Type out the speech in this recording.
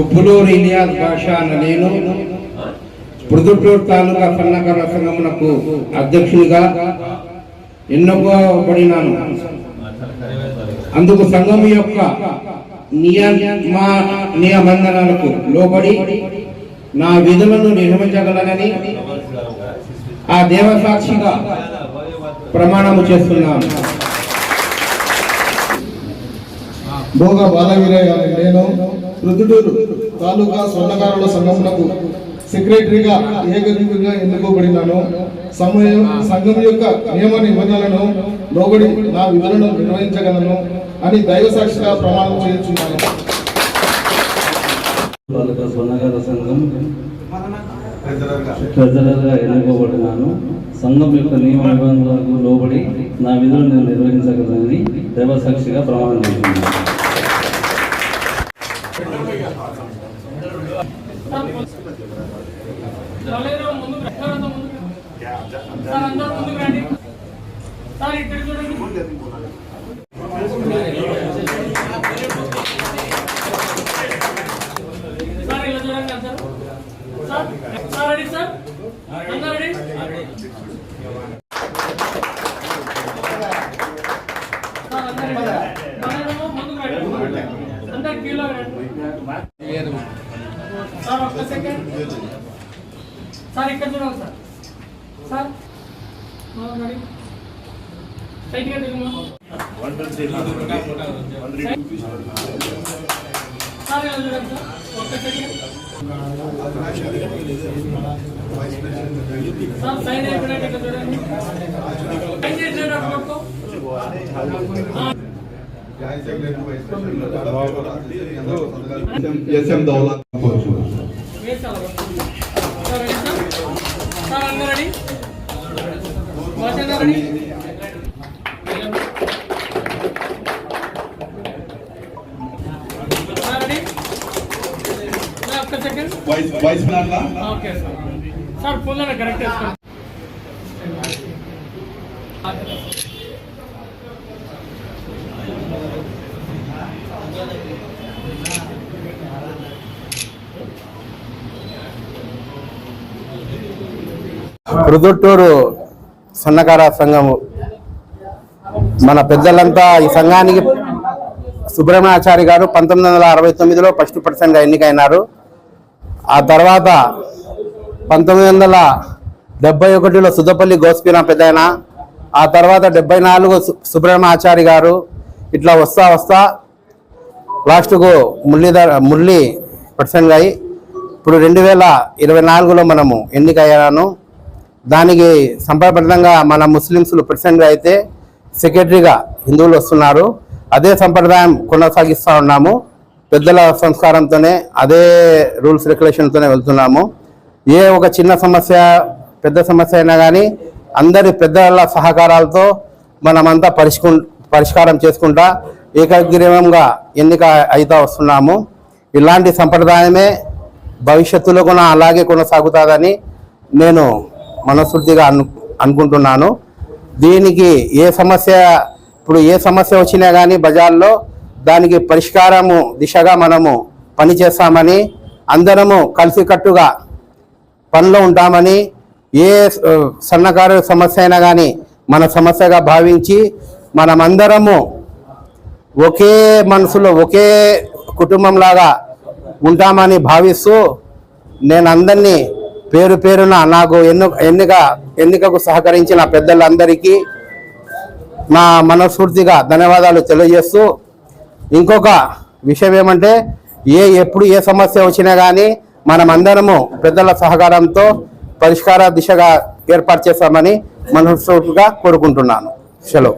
ఉప్పులూరు ఇలియాస్ భాష అన్న నేను ప్రొద్దుటూరు తాలూకా సన్నకార సంఘమునకు అధ్యక్షునిగా ఎన్నుకోబడినాను అందుకు సంఘం యొక్క నియమ నియమందనాలకు లోబడి నా విధులను నిర్వహించగలనని ఆ దేవసాక్షిగా ప్రమాణము చేస్తున్నాను. భోగ బాలవీరయ్య గారి నేను రుద్దుటూరు తాలూకా స్వర్ణకారుల సంఘమునకు సెక్రటరీగా ఏకగ్రీవంగా ఎన్నుకోబడినాను. సమయం సంఘం యొక్క నియమ నిబంధనలను లోబడి నా విధులను నిర్వహించగలను అని దైవ సాక్షిగా ప్రమాణం చేయించున్నాను. తాలూకా సంఘం ట్రెజరర్గా ఎన్నుకోబడినాను. సంఘం యొక్క నియమ నిబంధనలకు లోబడి నా విధులను నేను నిర్వహించగలనని దైవసాక్షిగా ప్రమాణం చేస్తున్నాను. సార్ సార్ ఇక్కడ చూడండి సార్ ఇలా చూడండి సార్ సార్ రెడీ సార్ అందరూ రెడీ సార్ అందరూ రెడీ ఎవరైనా ముందుకు రండి అందరు క్యూలో రండి సార్ ఒక్క సెకండ్ సార్ ఇక్కడ చూడండి సార్ సార్ ఆ, రెడీ స్ట్రైట్గా దిగుమా సార్ ఇలా చూడండి సార్ ఒక్క సెకండ్ సార్ సైన్ అయిపోయినట్టు ఇక్కడ చూడండి సైన్ చేసినట్టు పట్టుకో S M Daula వేసాలి sir ready sir sir అందరూ ready Basha ready sir ready sir ఒక్క second vice vice ప్లాన్లా okay sir sir full correct వేసుకోండి ప్రొద్దుటూరు సన్నకార సంఘము. మన పెద్దలంతా ఈ సంఘానికి సుబ్రహ్మణ్యాచారి గారు పంతొమ్మిది వందల అరవై తొమ్మిదిలో ఫస్ట్ పర్సన్గా ఎన్నికైనారు. ఆ తర్వాత పంతొమ్మిది వందల డెబ్బై ఒకటిలో సుద్దపల్లి గోస్పీనా పెద్దయన ఆ తర్వాత డెబ్బై నాలుగు సుబ్రహ్మణ్యాచారి గారు ఇట్లా వస్తా వస్తా లాస్ట్కు మురళీధర్ మురళి పర్సన్గా అయి ఇప్పుడు రెండు వేల ఇరవై నాలుగులో మనము ఎన్నికయ్యాను. దానికి సంప్రదాయంగా మన ముస్లిమ్స్లు ప్రెసిడెంట్గా అయితే సెక్రటరీగా హిందువులు వస్తున్నారు. అదే సంప్రదాయం కొనసాగిస్తూ ఉన్నాము. పెద్దల సంస్కారంతోనే అదే రూల్స్ రెగ్యులేషన్తోనే వెళ్తున్నాము. ఏ ఒక చిన్న సమస్య పెద్ద సమస్య అయినా కానీ అందరి పెద్దల సహకారాలతో మనమంతా పరిష్కు పరిష్కారం చేసుకుంటా ఏకగ్రీవంగా ఎన్నిక అవుతా వస్తున్నాము. ఇలాంటి సంప్రదాయమే భవిష్యత్తులో కూడా అలాగే కొనసాగుతుందని నేను మనస్ఫూర్తిగా అను అనుకుంటున్నాను. దీనికి ఏ సమస్య ఇప్పుడు ఏ సమస్య వచ్చినా కానీ బజార్లో దానికి పరిష్కారము దిశగా మనము పనిచేస్తామని అందరము కలిసికట్టుగా పనిలో ఉంటామని ఏ సన్నకారు సమస్య అయినా కానీ మన సమస్యగా భావించి మనమందరము ఒకే మనసులో ఒకే కుటుంబంలాగా ఉంటామని భావిస్తూ నేను అందరినీ పేరు పేరున నాకు ఎన్ను ఎన్నిక ఎన్నికకు సహకరించిన పెద్దలందరికీ నా మనస్ఫూర్తిగా ధన్యవాదాలు తెలియజేస్తూ ఇంకొక విషయం ఏమంటే ఏ ఎప్పుడు ఏ సమస్య వచ్చినా కానీ మనమందరము పెద్దల సహకారంతో పరిష్కార దిశగా ఏర్పాటు చేస్తామని మనస్ఫూర్తిగా కోరుకుంటున్నాను. సెలవు.